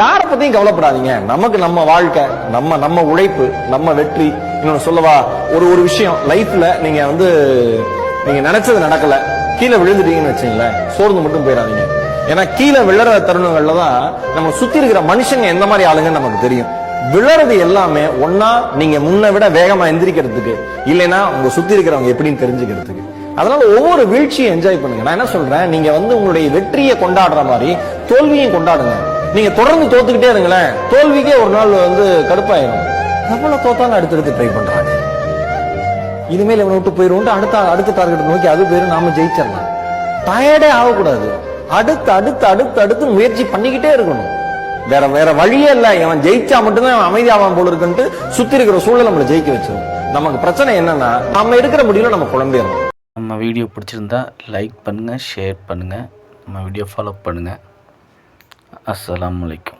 யாரை பத்தியும் கவலைப்படாதீங்க. நமக்கு நம்ம வாழ்க்கை நம்ம நம்ம உழைப்பு நம்ம வெற்றி. இன்னொன்னு சொல்லவா ஒரு ஒரு விஷயம். லைஃப்ல நீங்க வந்து நீங்க நினைச்சது நடக்கல. கீழே விழுந்துட்டீங்கன்னு வச்சுங்களேன் சோர்ந்து மட்டும் போயிடாதீங்க. ஏன்னா கீழே விழற தருணங்கள்ல தான் நம்ம சுத்தி இருக்கிற மனுஷங்க எந்த மாதிரி ஆளுங்கன்னு நமக்கு தெரியும். விழறது எல்லாமே ஒன்னா நீங்க முன்ன விட வேகமா எந்திரிக்கிறதுக்கு இல்லைன்னா உங்க சுத்தி இருக்கிறவங்க எப்படின்னு தெரிஞ்சுக்கிறதுக்கு. அதனால ஒவ்வொரு வீழ்ச்சியும் என்ஜாய் பண்ணுங்க. நான் என்ன சொல்றேன்? நீங்க வந்து உங்களுடைய வெற்றியை கொண்டாடுற மாதிரி தோல்வியும் கொண்டாடுங்க. நீங்க தொடர்ந்து தோத்துக்கிட்டே இருங்களேன். தோல்விக்கே ஒரு நாள் வந்து கடுப்பாயிடும் எவ்வளவு தோத்தாலும் அடுத்தடுத்து ட்ரை பண்றாங்க. இனிமேல் இவனை விட்டு போயிருவோம் அடுத்த அடுத்த டார்கெட் நோக்கி அது போயிடும் நாம ஜெயிச்சிடலாம். டயர்டே ஆகக்கூடாது. அடுத்து அடுத்து அடுத்து அடுத்து முயற்சி பண்ணிக்கிட்டே இருக்கணும். வேற வேற வழியே இல்ல. இவன் ஜெயிச்சா மட்டும்தான் அவன் அமைதியாவான் போல இருக்குன்ட்டு சுத்தி இருக்கிற சூழல் நம்மளை ஜெயிக்க வச்சிடும் நமக்கு பிரச்சனை என்னன்னா நம்ம எடுக்கிற முடியல நம்ம குழம்பிடணும். நம்ம வீடியோ பிடிச்சிருந்தா லைக் பண்ணுங்கள் ஷேர் பண்ணுங்கள் நம்ம வீடியோ ஃபாலோ பண்ணுங்கள் আসসালামু আলাইকুম।